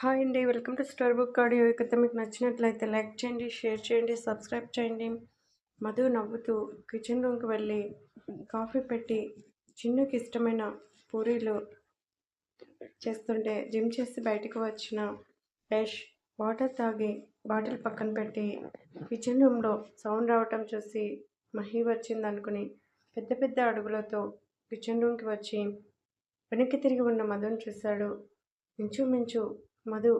Hi అండి welcome to store book audio. ఈ కథ మీకు నచ్చినట్లయితే లైక్ చేయండి షేర్ చేయండి సబ్స్క్రైబ్ చేయండి. మధు నవ్వుతూ కిచెన్ రూమ్కి వెళ్ళి కాఫీ పెట్టి చిన్నుకి ఇష్టమైన పూరీలు చేస్తుంటే జిమ్ చేసి బయటకు వచ్చిన యష్ వాటర్ తాగి బాటిల్ పక్కన పెట్టి కిచెన్ రూమ్లో సౌండ్ రావటం చూసి మహి వచ్చింది అనుకుని పెద్ద పెద్ద అడుగులతో కిచెన్ రూమ్కి వచ్చి వెనక్కి తిరిగి ఉన్న మధుని చూశాడు. ఇంచుమించు మధు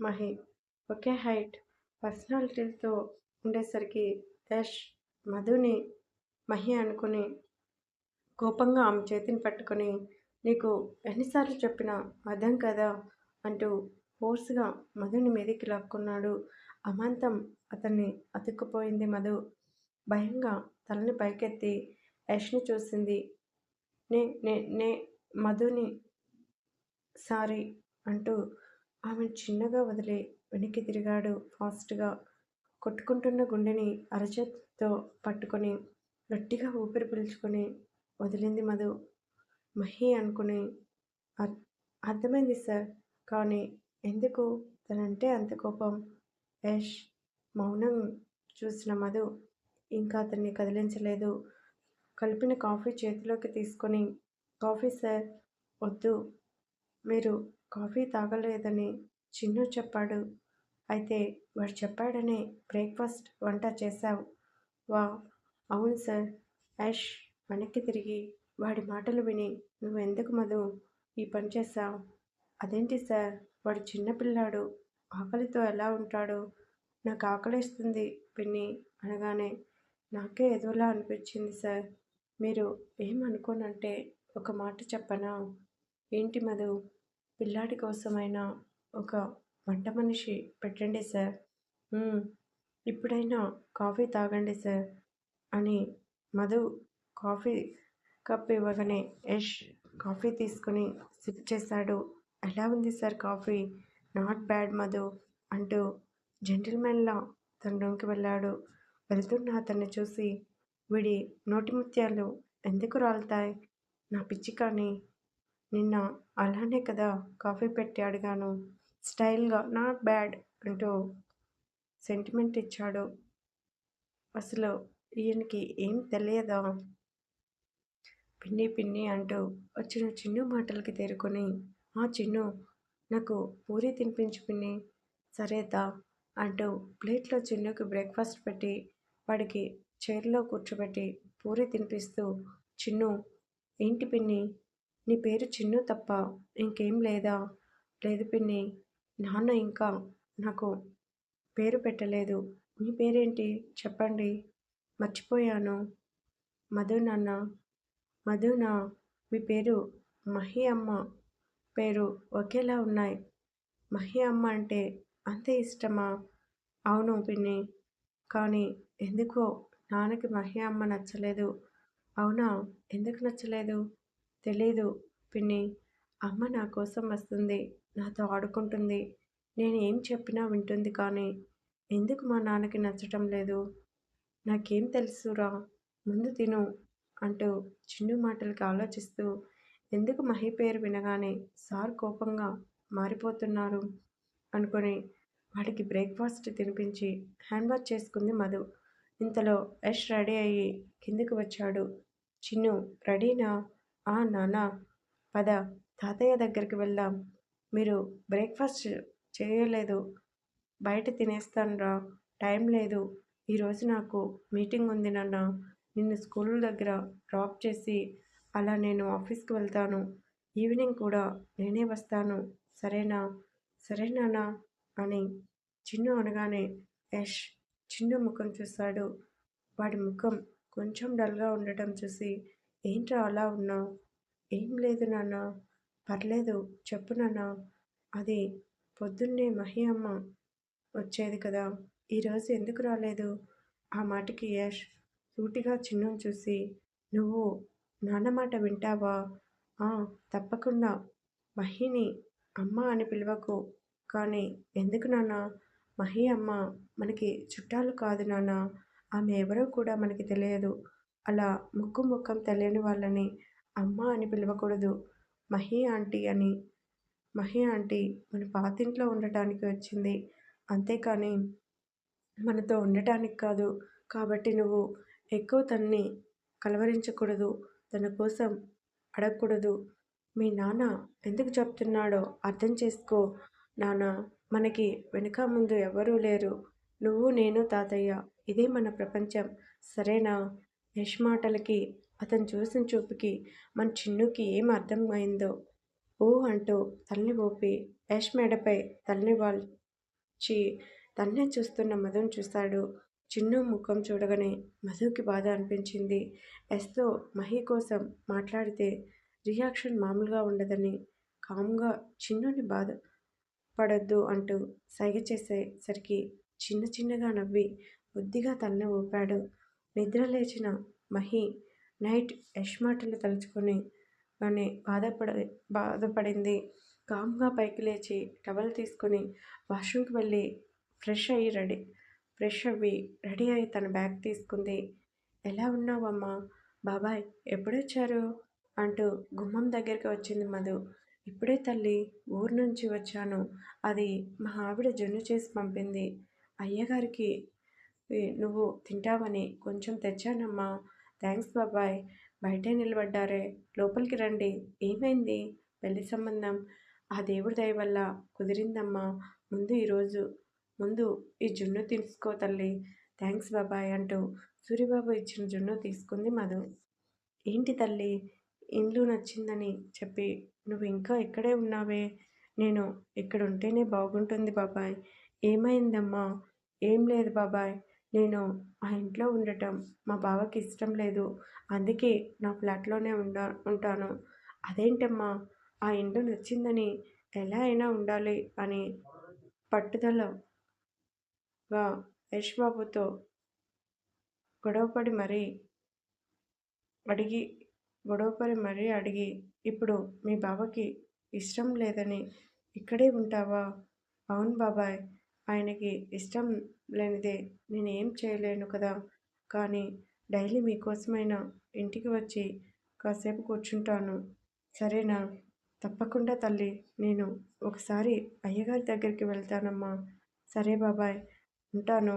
మహి ఒకే హైట్. పర్సనాలిటీతో ఉండేసరికి యష్ మధుని మహి అనుకుని కోపంగా ఆమె చేతిని పట్టుకొని నీకు ఎన్నిసార్లు చెప్పినా అర్థం కదా అంటూ ఫోర్స్గా మధుని మీదికి లాక్కున్నాడు. అమాంతం అతన్ని అతుక్కుపోయింది మధు. భయంగా తలని పైకెత్తి యష్ని చూసింది. నే నే నే మధుని సారీ అంటూ ఆమెను చిన్నగా వదిలి వెనక్కి తిరిగాడు. ఫాస్ట్గా కొట్టుకుంటున్న గుండెని అరచేతితో పట్టుకొని గట్టిగా ఊపిరి పీల్చుకొని వదిలింది మధు. మహి అనుకుని అర్థమైంది సార్ కానీ ఎందుకు? తనంటే అంత కోపం. యష్ మౌనం చూసిన మధు ఇంకా అతన్ని కదిలించలేదు. కలిపిన కాఫీ చేతిలోకి తీసుకొని కాఫీ సార్ వద్దు. మీరు కాఫీ తాగలేదని చిన్ను చెప్పాడు. అయితే వాడు చెప్పాడనే బ్రేక్ఫాస్ట్ వంట చేశావు. వా అవును సార్. యాష్ వెనక్కి తిరిగి వాడి మాటలు విని నువ్వు ఎందుకు మధు ఈ పని చేశావు? అదేంటి సార్? వాడు చిన్నపిల్లాడు ఆకలితో ఎలా ఉంటాడు? నాకు ఆకలిస్తుంది పిన్ని అనగానే నాకే ఏదోలా అనిపించింది సార్. మీరు ఏమనుకోనంటే ఒక మాట చెప్పనా? ఏంటి మధు? పిల్లాడి కోసమైనా ఒక వంట మనిషి పెట్టండి సార్. ఇప్పుడైనా కాఫీ తాగండి సార్ అని మధు కాఫీ కప్ ఇవ్వగానే యష్ కాఫీ తీసుకుని సిప్ చేశాడు. ఎలా ఉంది sir coffee? Not bad Madhu అంటూ జెంటిల్మెన్లా తన రూమ్కి వెళ్ళాడు. వెళ్తున్న అతన్ని చూసి వీడి నోటి ముత్యాలు ఎందుకు రాలుతాయి? నా పిచ్చి కానీ నిన్న అలానే కదా కాఫీ పెట్టి అడిగాను. స్టైల్గా నాట్ బ్యాడ్ అంటూ సెంటిమెంట్ ఇచ్చాడు. అసలు ఈయనకి ఏం తెలియదా? పిన్ని పిన్ని అంటూ వచ్చిన చిన్ను మాటలకి తేరుకొని ఆ చిన్ను నాకు పూరి తినిపించు పిన్ని. సరేదా అంటూ ప్లేట్లో చిన్నుకి బ్రేక్ఫాస్ట్ పెట్టి వాడికి చైర్లో కూర్చోబెట్టి పూరి తినిపిస్తూ చిన్ను ఏంటి పిన్ని? నీ పేరు చిన్ను తప్ప ఇంకేం లేదా? లేదు పిన్ని. నాన్న ఇంకా నాకు పేరు పెట్టలేదు. మీ పేరేంటి? చెప్పండి. మర్చిపోయాను. మధు నాన్న. మధునా మీ పేరు మహి అమ్మ. పేరు ఒకేలా ఉన్నాయి. మహి అమ్మ అంటే అంతే ఇష్టమా? అవును పిన్ని. కానీ ఎందుకో నాన్నకి మహి అమ్మ నచ్చలేదు. అవునా? ఎందుకు నచ్చలేదు? తెలీదు. పిన్ని అమ్మ నా కోసం వస్తుంది. నాతో ఆడుకుంటుంది. నేను ఏం చెప్పినా వింటుంది కానీ ఎందుకు మా నాన్నకి నచ్చటం లేదు? నాకేం తెలుసురా? ముందు తిను అంటూ చిన్ను మాటలకి ఆలోచిస్తూ ఎందుకు మహి పేరు వినగానే సార్ కోపంగా మారిపోతున్నారు అనుకొని వాడికి బ్రేక్ఫాస్ట్ తినిపించి హ్యాండ్ వాష్ చేసుకుంది మధు. ఇంతలో యష్ రెడీ అయ్యి కిందికి వచ్చాడు. చిన్ను రెడీనా? ఆ నాన్న పద. తాతయ్య దగ్గరికి వెళ్దాం. మీరు బ్రేక్ఫాస్ట్ చేయలేదు. బయట తినేస్తానురా. టైం లేదు. ఈరోజు నాకు మీటింగ్ ఉంది నాన్న. నిన్ను స్కూల్ దగ్గర డ్రాప్ చేసి అలా నేను ఆఫీస్కి వెళ్తాను. ఈవినింగ్ కూడా నేనే వస్తాను. సరేనా? సరేనా అని చిన్ను అనగానే యష్ చిన్ను ముఖం చూశాడు వాడి ముఖం కొంచెం డల్గా ఉండటం చూసి ఏంట్రా అలా ఉన్నావు? ఏం లేదు నాన్న. పర్లేదు చెప్పు నాన్న. అది పొద్దున్నే మహి అమ్మ వచ్చేది కదా. ఈరోజు ఎందుకు రాలేదు? ఆ మాటకి యష్ సూటిగా చిన్నం చూసి నువ్వు నాన్న మాట వింటావా? తప్పకుండా. మహిని అమ్మ అని పిలవకు. కానీ ఎందుకు నాన్న? మహి అమ్మ మనకి చుట్టాలు కాదు నాన్న. ఆమె ఎవరో కూడా మనకి తెలియదు. అలా ముక్కు ముఖం తెలియని వాళ్ళని అమ్మ అని పిలవకూడదు. మహి ఆంటీ అని. మహి ఆంటీ మన పాతింట్లో ఉండటానికి వచ్చింది. అంతేకాని మనతో ఉండటానికి కాదు. కాబట్టి నువ్వు ఎక్కువ తన్ని కలవరించకూడదు. తన కోసం అడగకూడదు. మీ నాన్న ఎందుకు చెప్తున్నాడో అర్థం చేసుకో. నాన్న మనకి వెనుక ముందు ఎవరూ లేరు. నువ్వు నేను తాతయ్య. ఇదే మన ప్రపంచం. సరేనా? యష్ మాటలకి అతను చూసిన చూపుకి మన చిన్నుకి ఏం అర్థమైందో? ఓ అంటూ తల్లి ఊపి యష్ మెడపై తల్లి వాల్చి తన్నే చూస్తున్న మధుని చూశాడు చిన్ను ముఖం చూడగానే మధుకి బాధ అనిపించింది. ఎస్తో మహి కోసం మాట్లాడితే రియాక్షన్ మామూలుగా ఉండదని కామ్గా చిన్నుని బాధ పడొద్దు అంటూ సైగ చేసేసరికి చిన్న చిన్నగా నవ్వి బుద్ధిగా తలని ఊపాడు. నిద్ర లేచిన మహి నైట్ యష్ మాటలు తలుచుకొని కానీ బాధపడ బాధపడింది. కామ్గా పైకి లేచి టవల్ తీసుకుని వాష్రూమ్కి వెళ్ళి ఫ్రెష్ అయ్యి రెడీ ఫ్రెష్ అవ్వి రెడీ అయ్యి తన బ్యాగ్ తీసుకుంది. ఎలా ఉన్నావమ్మా బాబాయ్ ఎప్పుడొచ్చారు? అంటూ గుమ్మం దగ్గరికి వచ్చింది మధు. ఇప్పుడే తల్లి ఊరు నుంచి వచ్చాను. అది మా ఆవిడ జొన్ను చేసి పంపింది. అయ్యగారికి నువ్వు తింటావని కొంచెం తెచ్చానమ్మా. థ్యాంక్స్ బాబాయ్. బయటే నిలబడ్డారే. లోపలికి రండి. ఏమైంది? పెళ్ళి సంబంధం. ఆ దేవుడి దయ వల్ల కుదిరిందమ్మా. ముందు ఈరోజు ముందు ఈ జున్ను తీసుకో తల్లి. థ్యాంక్స్ బాబాయ్ అంటూ సూరిబాబు ఇచ్చిన జున్ను తీసుకుంది మధు. ఏంటి తల్లి? ఇండ్లు నచ్చిందని చెప్పి నువ్వు ఇంకా ఇక్కడే ఉన్నావే? నేను ఇక్కడ ఉంటేనే బాగుంటుంది బాబాయ్. ఏమైందమ్మా? ఏం లేదు బాబాయ్. నేను ఆ ఇంట్లో ఉండటం మా బావకి ఇష్టం లేదు. అందుకే నా ఫ్లాట్లోనే ఉండా ఉంటాను. అదేంటమ్మా? ఆ ఇంట్లో నచ్చిందని ఎలా అయినా ఉండాలి అని పట్టుదలగా యష్ బాబుతో గొడవపడి మరీ అడిగి గొడవపడి మరీ అడిగి ఇప్పుడు మీ బావకి ఇష్టం లేదని ఇక్కడే ఉంటావా? అవును బాబాయ్. ఆయనకి ఇష్టం లేనిదే నేనేం చేయలేను కదా. కానీ డైలీ మీకోసమైనా ఇంటికి వచ్చి కాసేపు కూర్చుంటాను. సరేనా? తప్పకుండా తల్లి. నేను ఒకసారి అయ్యగారి దగ్గరికి వెళ్తానమ్మా. సరే బాబాయ్ ఉంటాను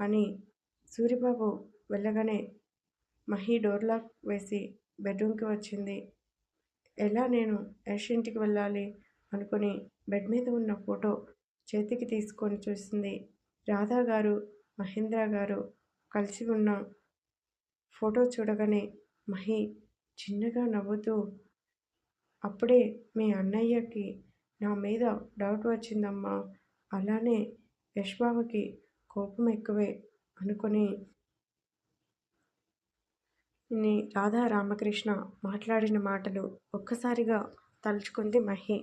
అని సూరిబాబు వెళ్ళగానే మహి డోర్ లాక్ వేసి బెడ్రూమ్కి వచ్చింది. ఎలా నేను యష్ ఇంటికి వెళ్ళాలి అనుకుని బెడ్ మీద ఉన్న ఫోటో చేతికి తీసుకొని చూసింది. రాధా గారు మహేంద్ర గారు కలిసి ఉన్న ఫోటో చూడగానే మహి చిన్నగా నవ్వుతూ అప్పుడే మీ అన్నయ్యకి నా మీద డౌట్ వచ్చిందమ్మా. అలానే యశ్బాబుకి కోపం ఎక్కువే అనుకొని రాధా రామకృష్ణ మాట్లాడిన మాటలు ఒక్కసారిగా తలుచుకుంది మహి.